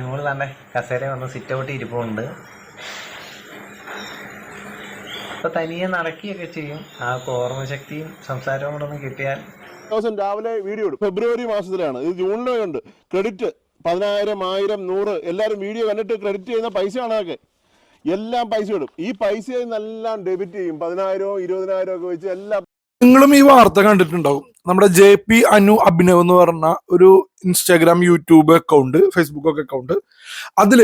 ഞങ്ങൾ തന്നെ കസേര വന്ന് സിറ്റ് ഔട്ട് ഇരിപ്പുണ്ട്. അപ്പൊ തനിയെ നടക്കുകയൊക്കെ ചെയ്യും. ആ ഓർമ്മശക്തിയും സംസാരവും കൂടെ ഒന്ന് കിട്ടിയാൽ ദിവസം രാവിലെ വീഡിയോ ഇടും. ഫെബ്രുവരി മാസത്തിലാണ്. ഇത് ജൂണിലേ ഉണ്ട്. ക്രെഡിറ്റ് പതിനായിരം ആയിരം നൂറ് എല്ലാവരും വീഡിയോ കണ്ടിട്ട് ക്രെഡിറ്റ് ചെയ്യുന്ന പൈസയാണ് അതൊക്കെ. എല്ലാം പൈസ ഇടും. ഈ പൈസയിൽ നിന്നെല്ലാം ഡെബിറ്റ് ചെയ്യും. പതിനായിരവും ഇരുപതിനായിരവും ഒക്കെ വെച്ച് എല്ലാം നിങ്ങളും ഈ വാർത്ത കണ്ടിട്ടുണ്ടാവും. നമ്മുടെ ജെ പി അനു അഭിനവ് എന്ന് പറഞ്ഞ ഒരു ഇൻസ്റ്റാഗ്രാം യൂട്യൂബ് അക്കൗണ്ട് ഫേസ്ബുക്ക് ഒക്കെ അക്കൗണ്ട് അതിൽ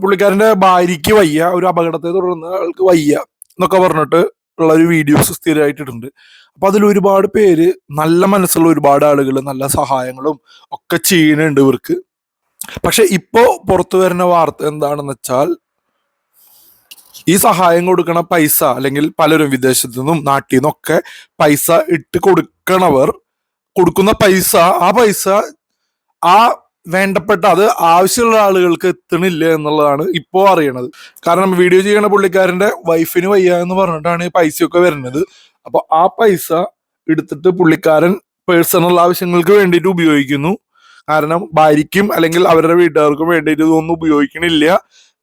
പുള്ളിക്കാരന്റെ ഭാര്യയ്ക്ക് വയ്യ ഒരു അപകടത്തെ തുടർന്ന് ആൾക്ക് വയ്യ എന്നൊക്കെ പറഞ്ഞിട്ട് ഉള്ള ഒരു വീഡിയോസ് സ്ഥിരമായിട്ടിട്ടുണ്ട്. അപ്പൊ അതിൽ ഒരുപാട് പേര് നല്ല മനസ്സുള്ള ഒരുപാട് ആളുകൾ നല്ല സഹായങ്ങളും ഒക്കെ ചെയ്യുന്നുണ്ട് ഇവർക്ക്. പക്ഷെ ഇപ്പോ പുറത്തു വരുന്ന വാർത്ത എന്താണെന്ന് വെച്ചാൽ ഈ സഹായം കൊടുക്കണ പൈസ അല്ലെങ്കിൽ പലരും വിദേശത്തു നിന്നും നാട്ടിൽ നിന്നൊക്കെ പൈസ ഇട്ട് കൊടുക്കണവർ കൊടുക്കുന്ന പൈസ ആ പൈസ ആ വേണ്ടപ്പെട്ട അത് ആവശ്യമുള്ള ആളുകൾക്ക് എത്തണില്ല എന്നുള്ളതാണ് ഇപ്പോൾ അറിയണത്. കാരണം വീഡിയോ ചെയ്യണ പുള്ളിക്കാരന്റെ വൈഫിന് വയ്യ എന്ന് പറഞ്ഞിട്ടാണ് ഈ പൈസയൊക്കെ വരുന്നത്. അപ്പോൾ ആ പൈസ എടുത്തിട്ട് പുള്ളിക്കാരൻ പേഴ്സണൽ ആവശ്യങ്ങൾക്ക് വേണ്ടിയിട്ട് ഉപയോഗിക്കുന്നു. കാരണം ഭാര്യയ്ക്കും അല്ലെങ്കിൽ അവരുടെ വീട്ടുകാർക്കും വേണ്ടിയിട്ട് ഇതൊന്നും ഉപയോഗിക്കണില്ല.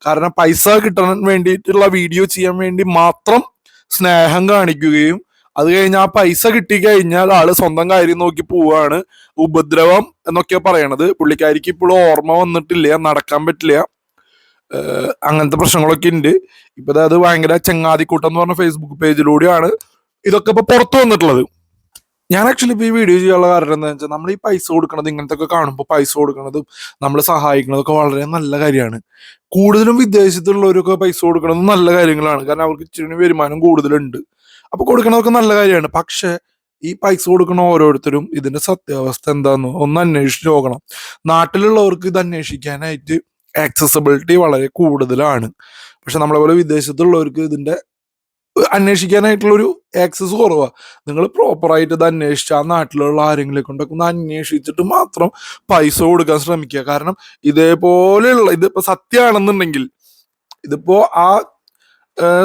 കാരണം പൈസ കിട്ടാൻ വേണ്ടിയിട്ടുള്ള വീഡിയോ ചെയ്യാൻ വേണ്ടി മാത്രം സ്നേഹം കാണിക്കുകയും അത് കഴിഞ്ഞ് ആ പൈസ കിട്ടി കഴിഞ്ഞാൽ ആൾ സ്വന്തം കാര്യം നോക്കി പോവാണ്. ഉപദ്രവം എന്നൊക്കെ പറയണത്. പുള്ളിക്കാരിക്ക് ഇപ്പോഴും ഓർമ്മ വന്നിട്ടില്ല നടക്കാൻ പറ്റില്ല. അങ്ങനത്തെ പ്രശ്നങ്ങളൊക്കെ ഉണ്ട്. ഇപ്പൊ അത് ഭയങ്കര ചെങ്ങാതിക്കൂട്ടം എന്ന് പറഞ്ഞ ഫേസ്ബുക്ക് പേജിലൂടെയാണ് ഇതൊക്കെ ഇപ്പൊ പുറത്തു വന്നിട്ടുള്ളത്. ഞാൻ ആക്ച്വലി ഇപ്പൊ ഈ വീഡിയോ ചെയ്യാനുള്ള കാരണം എന്താ വെച്ചാൽ നമ്മൾ ഈ പൈസ കൊടുക്കണത് ഇങ്ങനത്തെ ഒക്കെ കാണുമ്പോൾ പൈസ കൊടുക്കണതും നമ്മൾ സഹായിക്കുന്നതൊക്കെ വളരെ നല്ല കാര്യമാണ്. കൂടുതലും വിദേശത്തുള്ളവരൊക്കെ പൈസ കൊടുക്കണത് നല്ല കാര്യങ്ങളാണ്. കാരണം അവർക്ക് ഇച്ചിരി വരുമാനം കൂടുതലുണ്ട്. അപ്പൊ കൊടുക്കണതൊക്കെ നല്ല കാര്യമാണ്. പക്ഷേ ഈ പൈസ കൊടുക്കണ ഓരോരുത്തരും ഇതിന്റെ സത്യാവസ്ഥ എന്താന്ന് ഒന്ന് അന്വേഷിച്ച് നോക്കണം. നാട്ടിലുള്ളവർക്ക് ഇത് അന്വേഷിക്കാനായിട്ട് ആക്സസബിലിറ്റി വളരെ കൂടുതലാണ്. പക്ഷെ നമ്മളെ പോലെ വിദേശത്തുള്ളവർക്ക് ഇതിന്റെ അന്വേഷിക്കാനായിട്ടുള്ള ഒരു ആക്സസ് കുറവാ നിങ്ങൾ പ്രോപ്പറായിട്ട് ഇത് അന്വേഷിച്ച് ആ നാട്ടിലുള്ള ആരെങ്കിലും കൊണ്ടൊക്കെ ഒന്ന് അന്വേഷിച്ചിട്ട് മാത്രം പൈസ കൊടുക്കാൻ ശ്രമിക്കുക. കാരണം ഇതേപോലെയുള്ള ഇതിപ്പോ സത്യമാണെന്നുണ്ടെങ്കിൽ ഇതിപ്പോ ആ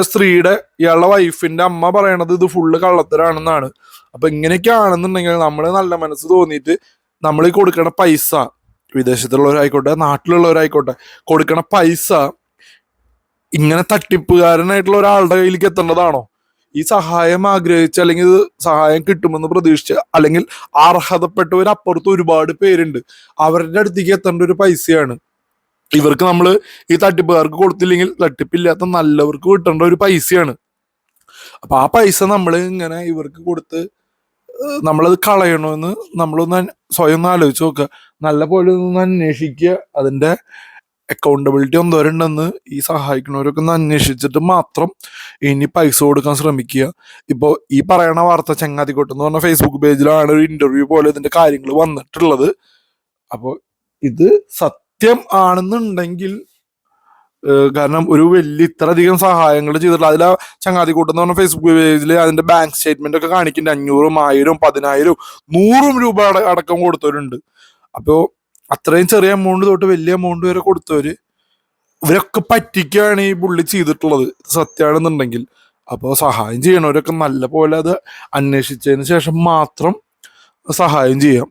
സ്ത്രീയുടെ ഇയാളുടെ വൈഫിന്റെ അമ്മ പറയണത് ഇത് ഫുള്ള് കള്ളത്തരാണെന്നാണ്. അപ്പൊ ഇങ്ങനെയൊക്കെ ആണെന്നുണ്ടെങ്കിൽ നമ്മൾ നല്ല മനസ്സ് തോന്നിയിട്ട് നമ്മൾ കൊടുക്കണ പൈസ വിദേശത്തുള്ളവരായിക്കോട്ടെ നാട്ടിലുള്ളവരായിക്കോട്ടെ കൊടുക്കണ പൈസ ഇങ്ങനെ തട്ടിപ്പുകാരനായിട്ടുള്ള ഒരാളുടെ കയ്യിലേക്ക് എത്തേണ്ടതാണോ? ഈ സഹായം ആഗ്രഹിച്ച് അല്ലെങ്കിൽ സഹായം കിട്ടുമെന്ന് പ്രതീക്ഷിച്ച് അല്ലെങ്കിൽ അർഹതപ്പെട്ടവർ അപ്പുറത്ത് ഒരുപാട് പേരുണ്ട്. അവരുടെ അടുത്തേക്ക് എത്തേണ്ട ഒരു പൈസയാണ്. ഇവർക്ക് നമ്മൾ ഈ തട്ടിപ്പുകാർക്ക് കൊടുത്തില്ലെങ്കിൽ തട്ടിപ്പില്ലാത്ത നല്ലവർക്ക് കിട്ടേണ്ട ഒരു പൈസയാണ്. അപ്പൊ ആ പൈസ നമ്മൾ ഇങ്ങനെ ഇവർക്ക് കൊടുത്ത് നമ്മളത് കളയണമെന്ന് നമ്മളൊന്ന് സ്വയം ഒന്ന് ആലോചിച്ച് നോക്കുക. നല്ല പോലെ ഒന്ന് അന്വേഷിക്കുക. അതിന്റെ അക്കൗണ്ടബിലിറ്റി എന്തോരുണ്ടെന്ന് ഈ സഹായിക്കുന്നവരൊക്കെ ഒന്ന് അന്വേഷിച്ചിട്ട് മാത്രം ഇനി പൈസ കൊടുക്കാൻ ശ്രമിക്കുക. ഇപ്പോൾ ഈ പറയണ വാർത്ത ചങ്ങാതിക്കോട്ട് എന്ന് പറഞ്ഞ ഫേസ്ബുക്ക് പേജിലാണ് ഒരു ഇന്റർവ്യൂ പോലെ ഇതിന്റെ കാര്യങ്ങൾ വന്നിട്ടുള്ളത്. അപ്പോൾ ഇത് സത്യം ആണെന്നുണ്ടെങ്കിൽ കാരണം ഒരു വലിയ ഇത്രയധികം സഹായങ്ങൾ ചെയ്തിട്ടുള്ള അതിൽ ആ കൂട്ടെന്ന് പറഞ്ഞ ഫേസ്ബുക്ക് പേജിൽ അതിന്റെ ബാങ്ക് സ്റ്റേറ്റ്മെന്റ് ഒക്കെ കാണിക്കുന്നുണ്ട് അഞ്ഞൂറും ആയിരവും പതിനായിരവും നൂറും രൂപ അടക്കം കൊടുത്തവരുണ്ട്. അപ്പോൾ അത്രയും ചെറിയ എമൗണ്ട് തൊട്ട് വലിയ എമൗണ്ട് വരെ കൊടുത്തവര് ഇവരൊക്കെ പറ്റിക്കാണ് ഈ പുള്ളി ചെയ്തിട്ടുള്ളത്. സത്യമാണെന്നുണ്ടെങ്കിൽ. അപ്പോൾ സഹായം ചെയ്യണവരൊക്കെ നല്ല പോലെ അത് അന്വേഷിച്ചതിന് ശേഷം മാത്രം സഹായം ചെയ്യാം.